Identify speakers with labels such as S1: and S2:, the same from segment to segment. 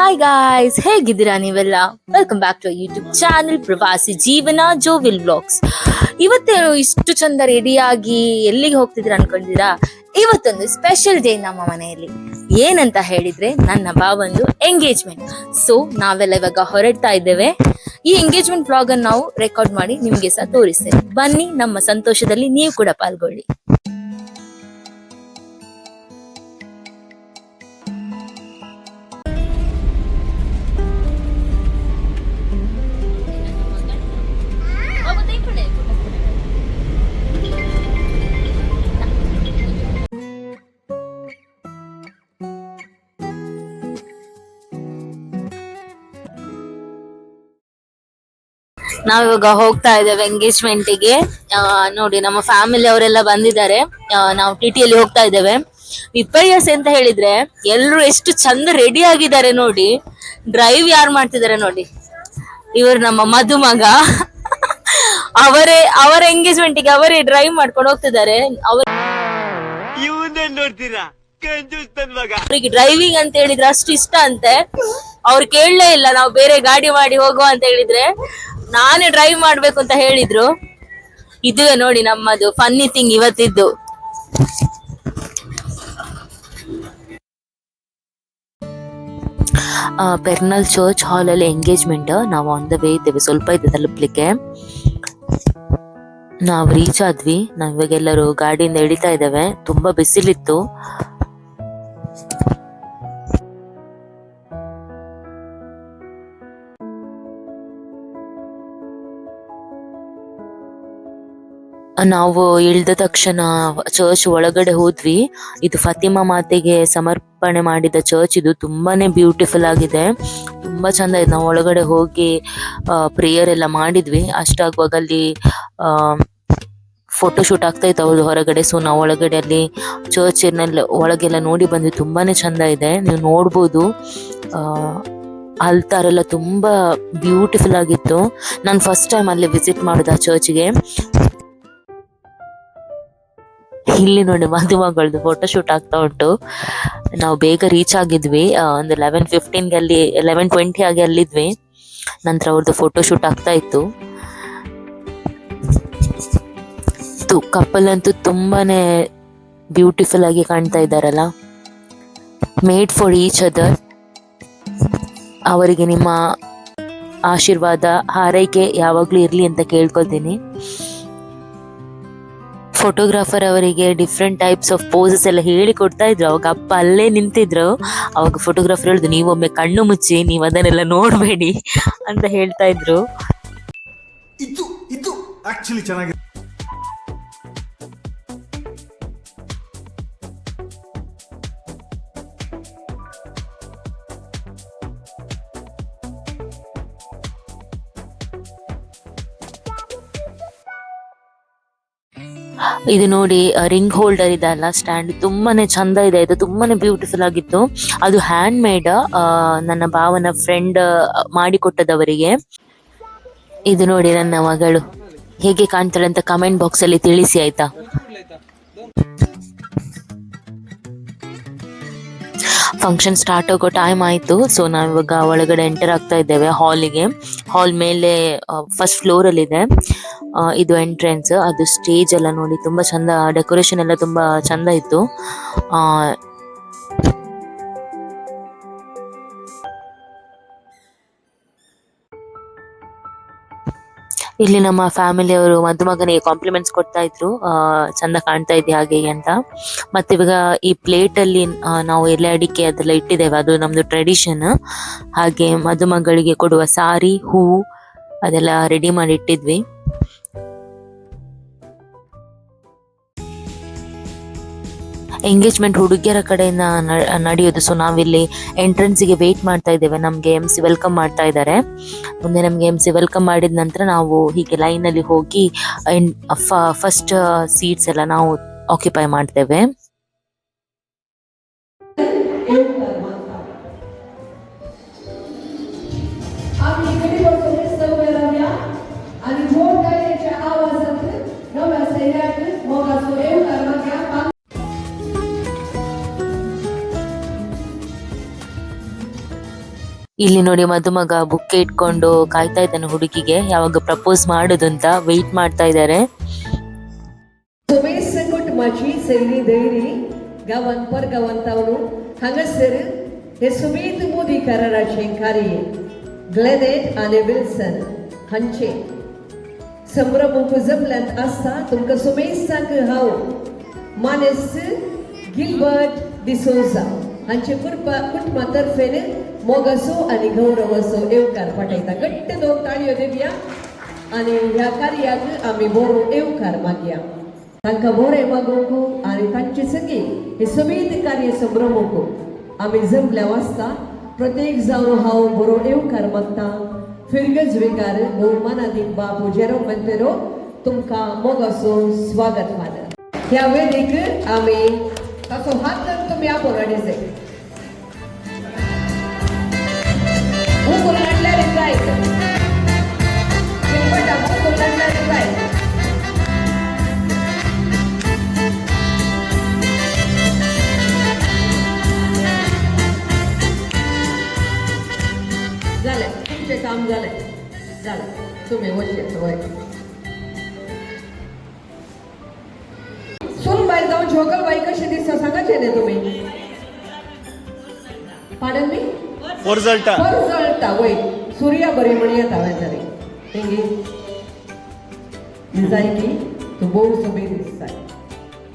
S1: Hi guys ಹೇಗಿದ್ದೀರಾ ನೀವೆಲ್ಲ? Welcome back to YouTube channel ಪ್ರವಾಸಿ ಜೀವನ ಜೋವಿಲ್ ಬ್ಲಾಗ್ಸ್ ಇವತ್ತೇನು ಇಷ್ಟು ಚಂದ ರೆಡಿಯಾಗಿ ಎಲ್ಲಿಗೆ ಹೋಗ್ತಿದ್ದೀರಾ ಅನ್ಕೊಂಡಿದ್ದೀರಾ? ಇವತ್ತೊಂದು ಸ್ಪೆಷಲ್ ಡೇ ನಮ್ಮ ಮನೆಯಲ್ಲಿ. ಏನಂತ ಹೇಳಿದ್ರೆ ನನ್ನ ಬಾವಂದು ಎಂಗೇಜ್ಮೆಂಟ್ ಸೊ ನಾವೆಲ್ಲ ಇವಾಗ ಹೊರಡ್ತಾ ಇದ್ದೇವೆ. ಈ ಎಂಗೇಜ್ಮೆಂಟ್ ಬ್ಲಾಗ್ ಅನ್ನು ನಾವು ರೆಕಾರ್ಡ್ ಮಾಡಿ ನಿಮ್ಗೆ ಸಹ ತೋರಿಸ್ತೇವೆ ಬನ್ನಿ, ನಮ್ಮ ಸಂತೋಷದಲ್ಲಿ ನೀವು ಕೂಡ ಪಾಲ್ಗೊಳ್ಳಿ. ನಾವಿವಾಗ ಹೋಗ್ತಾ ಇದ್ದೇವೆ ಎಂಗೇಜ್ಮೆಂಟ್ಗೆ. ನೋಡಿ ನಮ್ಮ ಫ್ಯಾಮಿಲಿ ಅವರೆಲ್ಲ ಬಂದಿದ್ದಾರೆ. ನಾವು ಟಿ ಟಿಯಲ್ಲಿ ಹೋಗ್ತಾ ಇದ್ದೇವೆ. ವಿಪರ್ಯಾಸ ಅಂತ ಹೇಳಿದ್ರೆ ಎಲ್ರು ಎಷ್ಟು ಚಂದ ರೆಡಿ ಆಗಿದ್ದಾರೆ ನೋಡಿ. ಡ್ರೈವ್ ಯಾರು ಮಾಡ್ತಿದ್ದಾರೆ ನೋಡಿ. ಇವರು ನಮ್ಮ ಮದುಮಗ ಅವರೇ ಅವರ ಎಂಗೇಜ್ಮೆಂಟ್ಗೆ ಅವರೇ ಡ್ರೈವ್ ಮಾಡ್ಕೊಂಡು ಹೋಗ್ತಿದ್ದಾರೆ. ಅವ್ರ
S2: ನೋಡ್ತೀರಾ?
S1: ಅವರಿಗೆ ಡ್ರೈವಿಂಗ್ ಅಂತ ಹೇಳಿದ್ರೆ ಅಷ್ಟು ಇಷ್ಟ ಅಂತೆ. ಅವ್ರು ಕೇಳಲೇ ಇಲ್ಲ ನಾವು ಬೇರೆ ಗಾಡಿ ಮಾಡಿ ಹೋಗುವ ಅಂತ ಹೇಳಿದ್ರೆ. ನಾನೇ ಡ್ರೈವ್ ಮಾಡ್ಬೇಕು ಅಂತ ಹೇಳಿದ್ರು. ಇದುವೆ ನೋಡಿ ನಮ್ಮದು ಫನ್ನಿ ಥಿಂಗ್ ಇವತ್ತಿದ್ದು. ಪೆರ್ನಲ್ ಚರ್ಚ್ ಹಾಲ್ ಅಲ್ಲಿ ಎಂಗೇಜ್ಮೆಂಟ್ ನಾವು ಆನ್ ದ ವೇ ಇದ್ದೇವೆ. ಸ್ವಲ್ಪ ಇದೆ ತಲುಪ್ಲಿಕ್ಕೆ. ನಾವು ರೀಚ್ ಆದ್ವಿ. ನಾವ್ ಇವಾಗೆಲ್ಲರೂ ಗಾಡಿಯಿಂದ ಇಳಿತಾ ಇದ್ದೇವೆ. ತುಂಬಾ ಬಿಸಿಲಿತ್ತು. ನಾವು ಇಳ್ದ ತಕ್ಷಣ ಚರ್ಚ್ ಒಳಗಡೆ ಹೋದ್ವಿ. ಇದು ಫತಿಮಾ ಮಾತೆಗೆ ಸಮರ್ಪಣೆ ಮಾಡಿದ ಚರ್ಚ್ ಇದು ತುಂಬಾನೇ ಬ್ಯೂಟಿಫುಲ್ ಆಗಿದೆ. ತುಂಬಾ ಚಂದ ಇದೆ. ನಾವು ಒಳಗಡೆ ಹೋಗಿ ಪ್ರೇಯರ್ ಎಲ್ಲ ಮಾಡಿದ್ವಿ. ಅಷ್ಟಾಗುವಾಗ ಅಲ್ಲಿ ಫೋಟೋ ಶೂಟ್ ಆಗ್ತಾ ಇತ್ತು ಅವ್ರದ್ದು ಹೊರಗಡೆ. ಸೊ ನಾವು ಒಳಗಡೆ ಅಲ್ಲಿ ಚರ್ಚಿನಲ್ಲಿ ಒಳಗೆಲ್ಲ ನೋಡಿ ಬಂದ್ವಿ. ತುಂಬಾನೇ ಚಂದ ಇದೆ. ನೀವು ನೋಡ್ಬೋದು. ಅಲ್ತಾರೆಲ್ಲ ತುಂಬಾ ಬ್ಯೂಟಿಫುಲ್ ಆಗಿತ್ತು. ನಾನು ಫಸ್ಟ್ ಟೈಮ್ ಅಲ್ಲಿ ವಿಸಿಟ್ ಮಾಡಿದ ಚರ್ಚ್ಗೆ ಇಲ್ಲಿ ನೋಡಿ ಮಾಧ್ಯಮಗಳದ್ದು ಫೋಟೋ ಶೂಟ್ ಆಗ್ತಾ ಉಂಟು. ನಾವು ಬೇಗ ರೀಚ್ ಆಗಿದ್ವಿ. ಒಂದು ಲೆವೆನ್ ಫಿಫ್ಟೀನ್ಗೆ ಅಲ್ಲಿ ಲೆವೆನ್ ಟ್ವೆಂಟಿ ಆಗಿ ಅಲ್ಲಿದ್ವಿ. ನಂತರ ಅವ್ರದ್ದು ಫೋಟೋ ಶೂಟ್ ಆಗ್ತಾ ಇತ್ತು. ಕಪಲ್ ಅಂತೂ ತುಂಬಾನೇ ಬ್ಯೂಟಿಫುಲ್ ಆಗಿ ಕಾಣ್ತಾ ಇದ್ದಾರಲ್ಲ? ಮೇಡ್ ಫಾರ್ ಈಚ್ ಅದರ್ ಅವರಿಗೆ ನಿಮ್ಮ ಆಶೀರ್ವಾದ, ಹಾರೈಕೆ ಯಾವಾಗಲೂ ಇರಲಿ ಅಂತ ಕೇಳ್ಕೊತೀನಿ ಫೋಟೋಗ್ರಾಫರ್ ಅವರಿಗೆ ಡಿಫ್ರೆಂಟ್ ಟೈಪ್ಸ್ ಆಫ್ ಪೋಸಸ್ ಎಲ್ಲ ಹೇಳಿ ಕೊಡ್ತಾ ಇದ್ರು. ಅವಾಗ ಅಪ್ಪ ಅಲ್ಲೇ ನಿಂತಿದ್ರು. ಅವಾಗ ಫೋಟೋಗ್ರಾಫರ್ ಹೇಳಿದ್ರು ನೀವೊಮ್ಮೆ ಕಣ್ಣು ಮುಚ್ಚಿ, ನೀವು ಅದನ್ನೆಲ್ಲ ನೋಡಬೇಡಿ ಅಂತ ಹೇಳ್ತಾ ಇದ್ರು.
S3: ಇದು ಇದು ಆಕ್ಚುಲಿ ಚೆನ್ನಾಗಿದೆ.
S1: ಇದು ನೋಡಿ ರಿಂಗ್ ಹೋಲ್ಡರ್ ಇದೆ ಅಲ್ಲ ಸ್ಟ್ಯಾಂಡ್ ತುಂಬಾನೇ ಚಂದ ಇದೆ. ಇದು ತುಂಬಾನೇ ಬ್ಯೂಟಿಫುಲ್ ಆಗಿತ್ತು. ಅದು ಹ್ಯಾಂಡ್ ಮೇಡ್ ನನ್ನ ಭಾವನ ಫ್ರೆಂಡ್ ಮಾಡಿಕೊಟ್ಟದವರಿಗೆ. ಇದು ನೋಡಿ ನನ್ನ ಮಗಳು. ಹೇಗೆ ಕಾಣ್ತಾಳೆ ಅಂತ ಕಮೆಂಟ್ ಬಾಕ್ಸ್ ಅಲ್ಲಿ ತಿಳಿಸಿ, ಆಯ್ತಾ? ಫಂಕ್ಷನ್ ಸ್ಟಾರ್ಟ್ ಆಗೋ ಟೈಮ್ ಆಯ್ತು. ಸೊ ನಾವಿವಾಗ ಒಳಗಡೆ ಎಂಟರ್ ಆಗ್ತಾ ಇದ್ದೇವೆ ಹಾಲಿಗೆ ಹಾಲ್ ಮೇಲೆ ಫಸ್ಟ್ ಫ್ಲೋರ್ ಅಲ್ಲಿ ಇದೆ. ಇದು ಎಂಟ್ರೆನ್ಸ್ ಅದು ಸ್ಟೇಜ್ ಎಲ್ಲ ನೋಡಿ ತುಂಬಾ ಚಂದ ಡೆಕೋರೇಷನ್ ಎಲ್ಲ ತುಂಬಾ ಚಂದ ಇತ್ತು. ಇಲ್ಲಿ ನಮ್ಮ ಫ್ಯಾಮಿಲಿಯವರು ಮದುಮಗನಿಗೆ ಕಾಂಪ್ಲಿಮೆಂಟ್ಸ್ ಕೊಡ್ತಾ ಇದ್ರು. ಚಂದ ಕಾಣ್ತಾ ಇದೆ ಹಾಗೆ ಅಂತ. ಮತ್ತೆ ಇವಾಗ ಈ ಪ್ಲೇಟ್ ಅಲ್ಲಿ ನಾವು ಎಲೆ ಅಡಿಕೆ ಅದೆಲ್ಲ ಇಟ್ಟಿದ್ದೇವೆ. ಅದು ನಮ್ದು ಟ್ರೆಡಿಷನ್ ಹಾಗೆ ಮದುಮಗಳಿಗೆ ಕೊಡುವ ಸಾರಿ, ಹೂ ಅದೆಲ್ಲ ರೆಡಿ ಮಾಡಿ ಇಟ್ಟಿದ್ವಿ. ಎಂಗೇಜ್ಮೆಂಟ್ ಹುಡುಗಿಯರ ಕಡೆಯಿಂದ ನಡೆಯೋದು. ಸೊ ನಾವಿಲ್ಲಿ ಎಂಟ್ರೆನ್ಸ್ಗೆ ವೇಟ್ ಮಾಡ್ತಾ ಇದ್ದೇವೆ. ನಮ್ಗೆ ಎಂ ಸಿ ವೆಲ್ಕಮ್ ಮಾಡ್ತಾ ಇದ್ದಾರೆ. ಮುಂದೆ ನಮ್ಗೆ ಎಂ ಸಿ ವೆಲ್ಕಮ್ ಮಾಡಿದ ನಂತರ ನಾವು ಹೀಗೆ ಲೈನ್ ಅಲ್ಲಿ ಹೋಗಿ ಫಸ್ಟ್ ಸೀಟ್ಸ್ ಎಲ್ಲ ನಾವು ಆಕ್ಯುಪೈ ಮಾಡ್ತೇವೆ. ಇಲ್ಲಿ ನೋಡಿ ಮದುಮಗ ಬುಕ್ಕೆ ಇಟ್ಕೊಂಡು ಕಾಯ್ತಾ ಇದ್ದಾನೆ ಹುಡುಗಿಗೆ. ಯಾವಾಗ ಪ್ರಪೋಸ್ ಮಾಡೋದಂತ ವೆಯ್ಟ್ ಮಾಡ್ತಾ ಇದ್ದಾರೆ
S4: ಸಂಕುಟ್ ಮಾಜಿ ಸೈಲಿ ದೈರಿ ಗವಂತರ್ ಗವಂತವನು ಹಂಗಸರು ಸುಮೇತ್ ಮೋದಿ ಕರರ ಶಂಕಾರಿ ಗ್ಲೆನೆಟ್ ಆನೆ ವಿಲ್ಸನ್, ಹಂಚೆ. ಸಂಭ್ರಮ ಜಮ್ಲಂತ್ ಆಸ್ತಾ ತುಮಕ ಸುಮೇಶ್ ಸಾಕು ಹಾವು. ಮಾನೆಸ್ ಗಿಲ್ಬರ್ಟ್ ಡಿಸೋಸಾ मानेस गिल्बर्ट डिसोजा हांचे कुटुंबा कुटुंबातर्फेन मोगासो आनी गौरवाचो येवकार पाठयता घट्ट दोन ताळयो दिवया आनी ह्या कार्याक आमी बरो येवकार मागया तांकां बरें मागोवंक आनी तांचे सगळी हे समेत कार्य संभ्रमूंक आमी जमल्या वाचता प्रत्येक जावन हांव बरो येवकार मागता फिरगज विकार भोवमानादीन बाबू जेरो मंतेरो तुमकां मोगासो स्वागत मानत ह्या वेळीक आमी ताचो हात तुम्ही बोराडीचे હું કોલકાતા રહેવાય મેં પણ હું કોલકાતા રહેવાય झालं तुमचे काम झालंय झालं तुम्ही वशिष्ठ वय பொருசல்ட்டா பொருசல்ட்டா ஒய் சூர்யா பரிமணியா தாவேசரி எங்கே दिसाय की तू बो सोबी दिसताय.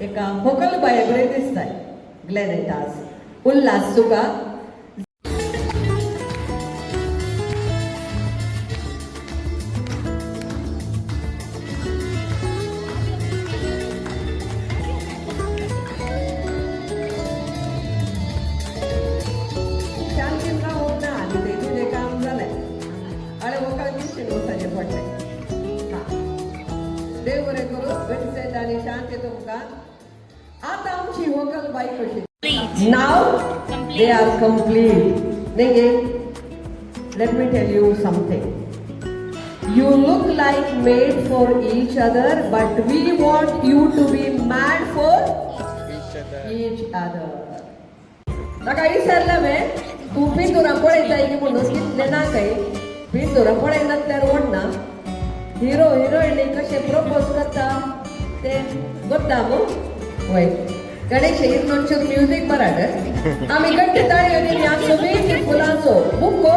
S4: एका होकल बाये बरे दिसताय. ग्लॅड इट आस उल्लास तुका they are complete नेगे let me tell you something You look like made for each other, but we want you to be mad for each other. ताका विचारलं मे तू पिंदुरा पळयताय की म्हणून कितले ना काय पिंदुरा पळयनातल्यार ओडना हिरो हिरोईनी कशे प्रपोज करता ते गणेश एक दोनशे म्युझिक बराडर आम्ही घट्ट ताळयोनी या सगळी फुलांचो बुको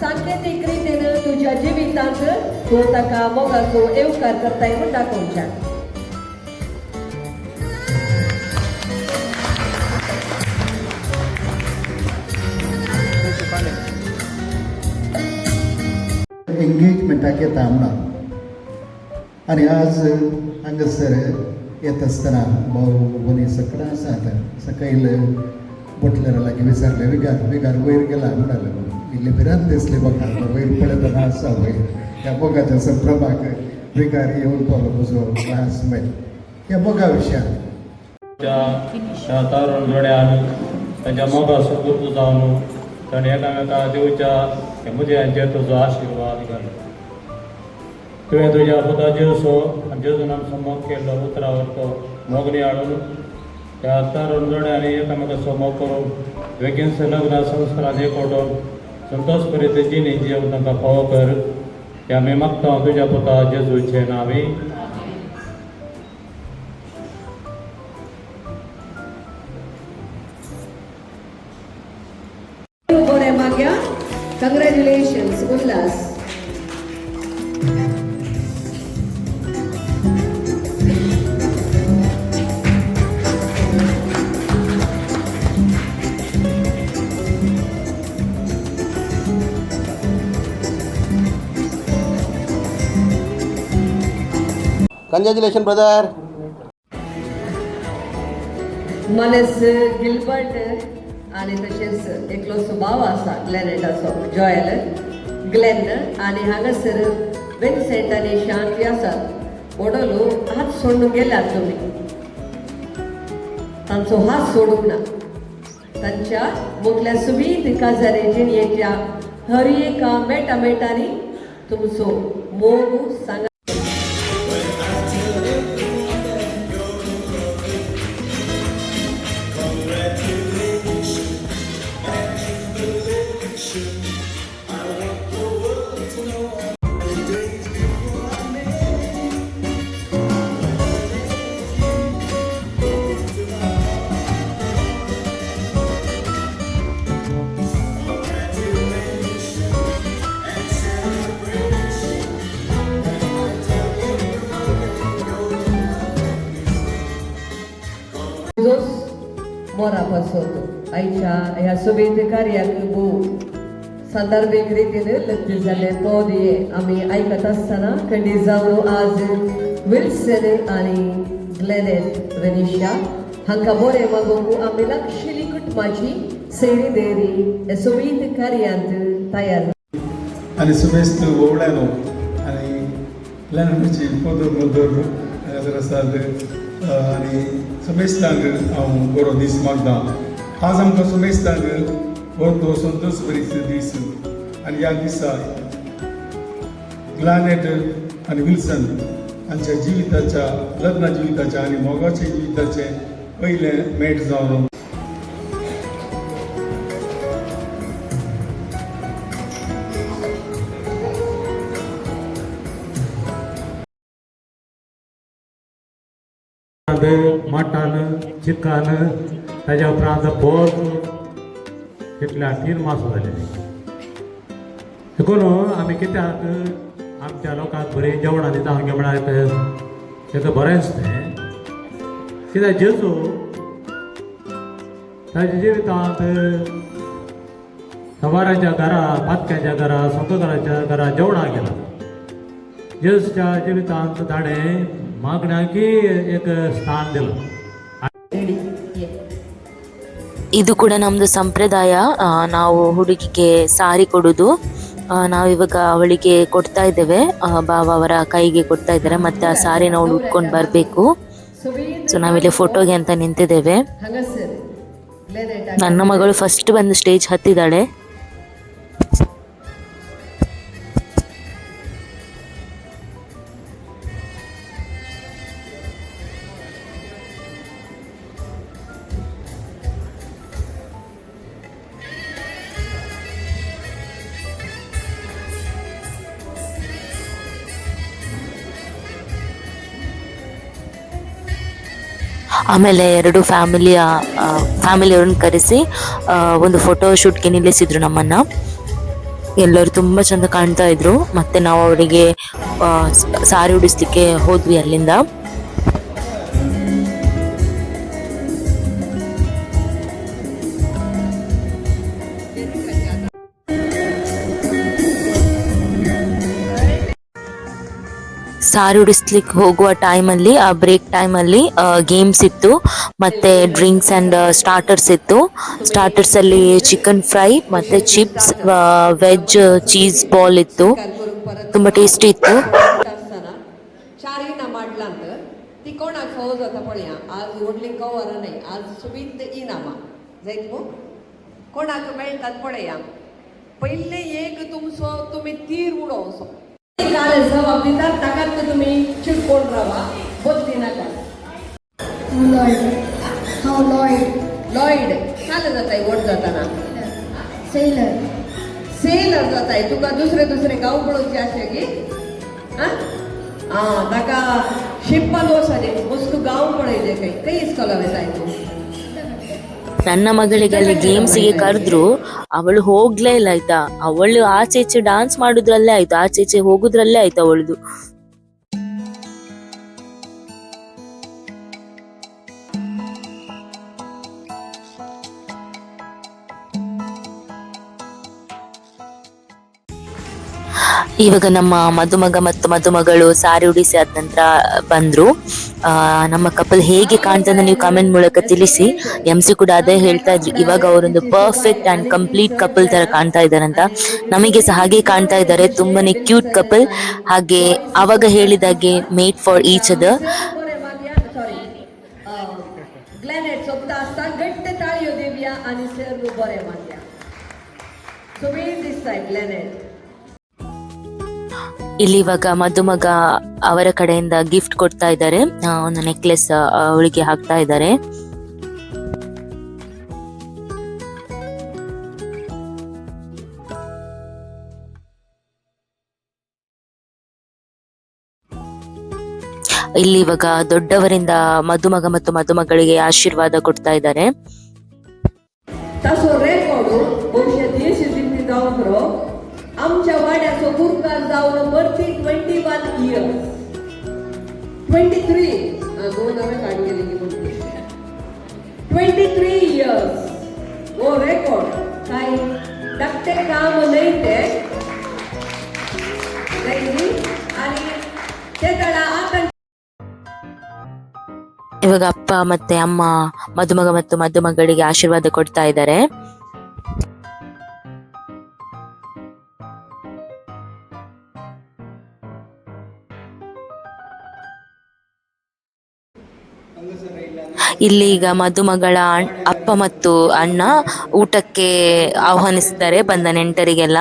S4: सांकेतिक रितीनं तुझ्या जिवितांचं तो ताका मोगाचो एवकार करताय म्हणून दाखवून
S5: एंगेजमेंटाक येता म्हणून आणि आज हांगासर येत असताना भाऊ म्हणे सकडा असं आता सकयल बोटलराला की विचारले विगार विगार वैर गेला म्हणाला इले फिरात दिसले बघा वयर पडताना असा वयर त्या बोगाच्या संप्रभाग विगार येऊन पावलं बुजो क्लास मेल या बोगा
S6: विषयात. त्या तारण जोड्यान त्यांच्या मोगा सुपूर्त जाऊन ताणे एकामेका देवच्या मुद्यांचेर तुजो आशीर्वाद घालूं તમે તો જ્યાં બધા જોશો જોજો નામ સમોકેલો ઉતરાવતો મોગનિયાળો યાત્રારંજણે અને એકમેક સમોકરો વેકેન્સી લગ્ન સંસ્થા દેકોટો સંતોષ પરિતેજીની જીવના કપાઓ કર. ત્યાં મેં માગતા બીજા પોતા જેજુ છે નાવી Congratulations, good luck. पुता जेजूचे नावी
S4: बरें मागया कंग्रॅच्युलेशन्स उल्हास
S7: Congratulations, brother.
S4: मनस गिल्बर्ट आणि तशेंच एकलो सुभाव आसा ग्लॅनेटाचो जॉयल ग्लेन आनी हांगासर विन्सेंट आनी शांती आसात ओडोलो हात सोडून गेल्यात तुमी तांचो हात सोडूंक ना तांच्या मुखल्या सुमीत काजारे जिणयेच्या हर एका मेटा मेटांनी तुमचो मोग सांगा ह्या सुबेद कार्याक भोव संदर्भिक रीतीन लग्न जाल्ले तो दिये आमी आयकत आसतना खंडी जावन आज विल्सन आनी ग्लेनेट वेनिशा हांकां बरें मागोवंक आमी लागशिल्ली कुटुंबाची सैरी देरी सुबेद कार्यांत तयार
S3: आनी सुबेस्त ओवळ्यानो आनी ल्हानपणीची पोदर मोदर आसात आनी सुमेस्तांक हांव बरो दीस मागता आज आमकां सुमेस्तांक बरो संतोश बरीच दीस आनी ह्या दिसा ग्लानेट आनी विल्सन हांच्या जिविताच्या लग्न जिविताच्या आनी मोगाच्या जिविताचे पयलें मेट जावन
S6: मटन चिकन ताज्या उपरांत पोर्क कितल्या तीन मास जालेली देखून आमी कित्याक आमच्या लोकांक बरें जेवणां दिता आमगे म्हळ्यार तेका बरें दिसतें कित्याक जेजू ताच्या जिवितांत सवाराच्या घरा पातक्याच्या घरा संतकाराच्या घरा जेवणाक गेला. जेजूच्या जिवितांत ताणें मागण्याकी एक स्थान दिलां.
S1: ಇದು ಕೂಡ ನಮ್ದು ಸಂಪ್ರದಾಯ. ನಾವು ಹುಡುಗಿಗೆ ಸಾರಿ ಕೊಡುದು. ನಾವಿವಾಗ ಅವಳಿಗೆ ಕೊಡ್ತಾ ಇದ್ದೇವೆ. ಬಾವ ಅವರ ಕೈಗೆ ಕೊಡ್ತಾ ಇದ್ದಾರೆ. ಮತ್ತೆ ಆ ಸಾರಿ ಅವಳು ಉಟ್ಕೊಂಡು ಬರಬೇಕು. ಸೊ ನಾವಿಲ್ಲಿ ಫೋಟೋಗೆ ಅಂತ ನಿಂತಿದ್ದೇವೆ. ನನ್ನ ಮಗಳು ಫಸ್ಟ್ ಬಂದು ಸ್ಟೇಜ್ ಹತ್ತಿದ್ದಾಳೆ. ಆಮೇಲೆ ಎರಡು ಫ್ಯಾಮಿಲಿಯ ಫ್ಯಾಮಿಲಿಯವ್ರನ್ನ ಕರೆಸಿ ಒಂದು ಫೋಟೋ ಶೂಟ್ಗೆ ನಿಲ್ಲಿಸಿದ್ರು ನಮ್ಮನ್ನ. ಎಲ್ಲರೂ ತುಂಬ ಚಂದ ಕಾಣ್ತಾ ಇದ್ರು. ಮತ್ತೆ ನಾವು ಅವರಿಗೆ ಸಾರಿ ಉಡಿಸ್ಲಿಕ್ಕೆ ಹೋದ್ವಿ ಅಲ್ಲಿಂದ. ಸಾರುಡಿಸ್ಲಿಕ್ಕೆ ಹೋಗುವ ಟೈಮಲ್ಲಿ ಆ ಬ್ರೇಕ್ ಟೈಮಲ್ಲಿ ಗೇಮ್ಸ್ ಇತ್ತು. ಮತ್ತೆ ಡ್ರಿಂಕ್ಸ್ ಆ್ಯಂಡ್ ಸ್ಟಾರ್ಟರ್ಸ್ ಇತ್ತು. ಸ್ಟಾರ್ಟರ್ಸಲ್ಲಿ ಚಿಕನ್ ಫ್ರೈ ಮತ್ತೆ ಚಿಪ್ಸ್ ವೆಜ್ ಚೀಸ್ ಬಾಲ್ ಇತ್ತು. ತುಂಬ ಟೇಸ್ಟಿ ಇತ್ತು.
S4: ಕೊಣಾಕ ಮಾಡ್ಲಂತ ತಿಕೋಣಕ್ಕೆ ತಂದ್ಕೊಳೆಯ ಪೈಲೆ ಏಕ ತುಂಬಿಸೋ ತುಮಿ ತೀರ್ ಉಡೋ ಕಾಲೇಜ್ ಸಭಾಪತಿಯಿಂದ ತಗತ್ತು ತುಮಿ ಚಿಡ್ಕೊಂಡ್ರವ ಗೊತ್ತಿನ ಲಾಯ್ಡ್
S8: ಹೌ ಲಾಯ್ಡ್ ಲಾಯ್ड
S4: चालत जात आहे ओढ जाताना.
S8: सेलर.
S4: सेलर जात तुका दुसरे दुसरे गाव पळोवचे असे की? हा? ताका शिप्पा दोस आले वस्तू गाव पळयले काही. काहीच कलर येत आहे तू.
S1: ನನ್ನ ಮಗಳಿಗೆ ಅಲ್ಲಿ ಗೇಮ್ಸ್ಗೆ ಕರೆದ್ರು, ಅವಳು ಹೋಗ್ಲೇ ಇಲ್ಲ ಆಯ್ತಾ. ಅವಳು ಆಚೆ ಈಚೆ ಡಾನ್ಸ್ ಮಾಡುದ್ರಲ್ಲೇ ಆಯ್ತು, ಆಚೆ ಈಚೆ ಹೋಗುದ್ರಲ್ಲೇ ಆಯ್ತು ಅವಳದು. ಇವಾಗ ನಮ್ಮ ಮದುಮಗ ಮತ್ತು ಮದುಮಗಳು ಸಾರಿ ಉಡಿಸಿ ಆದ ನಂತರ ಬಂದ್ರು. ನಮ್ಮ ಕಪಲ್ ಹೇಗೆ ಕಾಣ್ತದೆ ನೀವು ಕಾಮೆಂಟ್ ಮೂಲಕ ತಿಳಿಸಿ. ಎಂ ಸಿ ಕೂಡ ಅದೇ ಹೇಳ್ತಾ ಇದ್ರು. ಇವಾಗ ಅವರೊಂದು ಪರ್ಫೆಕ್ಟ್ ಅಂಡ್ ಕಂಪ್ಲೀಟ್ ಕಪಲ್ ತರ ಕಾಣ್ತಾ ಇದ್ದಾರೆ ನಮಗೆ ಸಹ ಹಾಗೆ ಕಾಣ್ತಾ ಇದ್ದಾರೆ. ತುಂಬಾನೇ ಕ್ಯೂಟ್ ಕಪಲ್ ಹಾಗೆ ಅವಾಗ ಹೇಳಿದಾಗೆ ಮೇಡ್ ಫಾರ್ ಈಚ್
S4: ಅದ ದಿಸ್ ಸೈಡ್
S1: ಇಲ್ಲಿ ಇವಾಗ ಮದುಮಗ ಅವರ ಕಡೆಯಿಂದ ಗಿಫ್ಟ್ ಕೊಡ್ತಾ ಇದ್ದಾರೆ. ಒಂದು ನೆಕ್ಲೆಸ್ ಅವಳಿಗೆ ಹಾಕ್ತಾ ಇದ್ದಾರೆ. ಇಲ್ಲಿ ಇವಾಗ ದೊಡ್ಡವರಿಂದ ಮದುಮಗ ಮತ್ತು ಮದುಮಗಳಿಗೆ ಆಶೀರ್ವಾದ ಕೊಡ್ತಾ ಇದ್ದಾರೆ.
S4: आमच्या वाड्याचो गुरकार जावन बर्थी twenty one years twenty three दोन हांवें काड केली की म्हणटी 23 years. Oh, record. Kai dakte काम नाही ते. नाही आणि ते त्याला आतंक
S1: ಇವಾಗ ಅಪ್ಪ ಮತ್ತೆ ಅಮ್ಮ ಮದುಮಗ ಮತ್ತು ಮದುಮಗಳಿಗೆ ಆಶೀರ್ವಾದ ಕೊಡ್ತಾ ಇದ್ದಾರೆ ಇಲ್ಲಿ ಈಗ ಮದುಮಗಳ ಅಪ್ಪ ಮತ್ತು ಅಣ್ಣ ಊಟಕ್ಕೆ ಆಹ್ವಾನಿಸಿದ್ದಾರೆ. ಬಂದ ನೆಂಟರಿಗೆಲ್ಲ.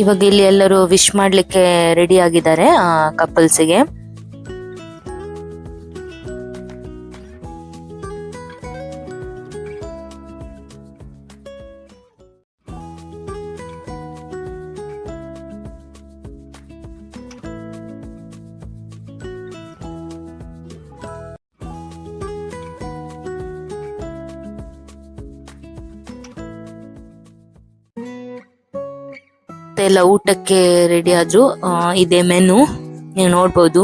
S1: ಇವಾಗ ಇಲ್ಲಿ ಎಲ್ಲರೂ ವಿಶ್ ಮಾಡ್ಲಿಕ್ಕೆ ರೆಡಿ ಆಗಿದ್ದಾರೆ ಕಪಲ್ಸ್ಗೆ ಎಲ್ಲ ಊಟಕ್ಕೆ ರೆಡಿ ಆದ್ರು ಇದೆ ಮೆನು ನೀವು ನೋಡ್ಬೋದು.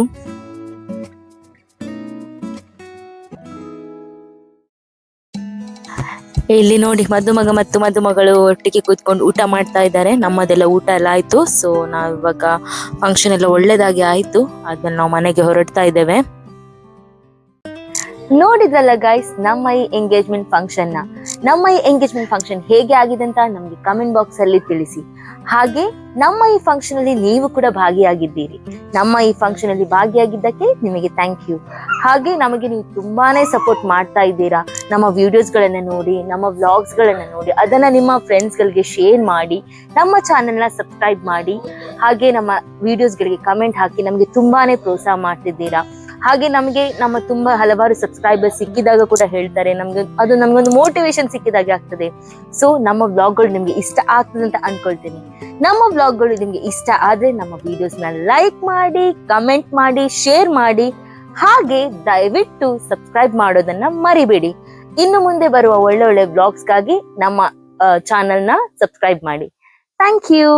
S1: ಇಲ್ಲಿ ನೋಡಿ, ಮದುಮಗ ಮತ್ತು ಮದುಮಗಳು ಒಟ್ಟಿಗೆ ಕೂತ್ಕೊಂಡು ಊಟ ಮಾಡ್ತಾ ಇದ್ದಾರೆ. ನಮ್ಮದೆಲ್ಲ ಊಟ ಎಲ್ಲ ಆಯ್ತು. ಸೊ ನಾವು ಇವಾಗ ಫಂಕ್ಷನ್ ಎಲ್ಲ ಒಳ್ಳೇದಾಗಿ ಆಯ್ತು. ಅದನ್ನ ನಾವು ಮನೆಗೆ ಹೊರಡ್ತಾ ಇದ್ದೇವೆ. ನೋಡಿದ್ರಲ್ಲ ಗೈಸ್ ನಮ್ಮ ಈ ಎಂಗೇಜ್ಮೆಂಟ್ ಫಂಕ್ಷನ್ನ. ನಮ್ಮ ಈ ಎಂಗೇಜ್ಮೆಂಟ್ ಫಂಕ್ಷನ್ ಹೇಗೆ ಆಗಿದೆ ಅಂತ ನಮ್ಗೆ ಕಮೆಂಟ್ ಬಾಕ್ಸ್ ಅಲ್ಲಿ ತಿಳಿಸಿ. ಹಾಗೆ ನಮ್ಮ ಈ ಫಂಕ್ಷನ್ ಅಲ್ಲಿ ನೀವು ಕೂಡ ಭಾಗಿಯಾಗಿದ್ದೀರಿ. ನಮ್ಮ ಈ ಫಂಕ್ಷನ್ ಅಲ್ಲಿ ಭಾಗಿಯಾಗಿದ್ದಕ್ಕೆ ನಿಮಗೆ ಥ್ಯಾಂಕ್ ಯು ಹಾಗೆ ನಮಗೆ ನೀವು ತುಂಬಾನೇ ಸಪೋರ್ಟ್ ಮಾಡ್ತಾ ಇದ್ದೀರಾ. ನಮ್ಮ ವಿಡಿಯೋಸ್ ಗಳನ್ನ ನೋಡಿ, ನಮ್ಮ ವ್ಲಾಗ್ಸ್ ಗಳನ್ನ ನೋಡಿ, ಅದನ್ನ ನಿಮ್ಮ ಫ್ರೆಂಡ್ಸ್ ಗಳಿಗೆ ಶೇರ್ ಮಾಡಿ, ನಮ್ಮ ಚಾನೆಲ್ನ ಸಬ್ಸ್ಕ್ರೈಬ್ ಮಾಡಿ, ಹಾಗೆ ನಮ್ಮ ವಿಡಿಯೋಸ್ ಗಳಿಗೆ ಕಮೆಂಟ್ ಹಾಕಿ ನಮಗೆ ತುಂಬಾನೇ ಪ್ರೋತ್ಸಾಹ ಮಾಡ್ತಿದ್ದೀರಾ. ಹಾಗೆ ನಮಗೆ ನಮ್ಮ ತುಂಬಾ ಹಲವಾರು ಸಬ್ಸ್ಕ್ರೈಬರ್ಸ್ ಸಿಕ್ಕಿದಾಗ ಕೂಡ ಹೇಳ್ತಾರೆ, ನಮ್ಗೆ ಅದು ನಮ್ಗೊಂದು ಮೋಟಿವೇಶನ್ ಸಿಕ್ಕಿದಾಗೆ ಆಗ್ತದೆ. ಸೊ ನಮ್ಮ ವ್ಲಾಗ್ಗಳು ನಿಮ್ಗೆ ಇಷ್ಟ ಆಗ್ತದೆ ಅಂತ ಅನ್ಕೊಳ್ತೀನಿ. ನಮ್ಮ ವ್ಲಾಗ್ಗಳು ನಿಮ್ಗೆ ಇಷ್ಟ ಆದ್ರೆ ನಮ್ಮ ವಿಡಿಯೋಸ್ನ ಲೈಕ್ ಮಾಡಿ ಕಮೆಂಟ್ ಮಾಡಿ ಶೇರ್ ಮಾಡಿ, ಹಾಗೆ ದಯವಿಟ್ಟು ಸಬ್ಸ್ಕ್ರೈಬ್ ಮಾಡೋದನ್ನ ಮರಿಬೇಡಿ. ಇನ್ನು ಮುಂದೆ ಬರುವ ಒಳ್ಳೆ ಒಳ್ಳೆ ವ್ಲಾಗ್ಸ್ಗಾಗಿ ನಮ್ಮ ಚಾನೆಲ್ನ ಸಬ್ಸ್ಕ್ರೈಬ್ ಮಾಡಿ. Thank you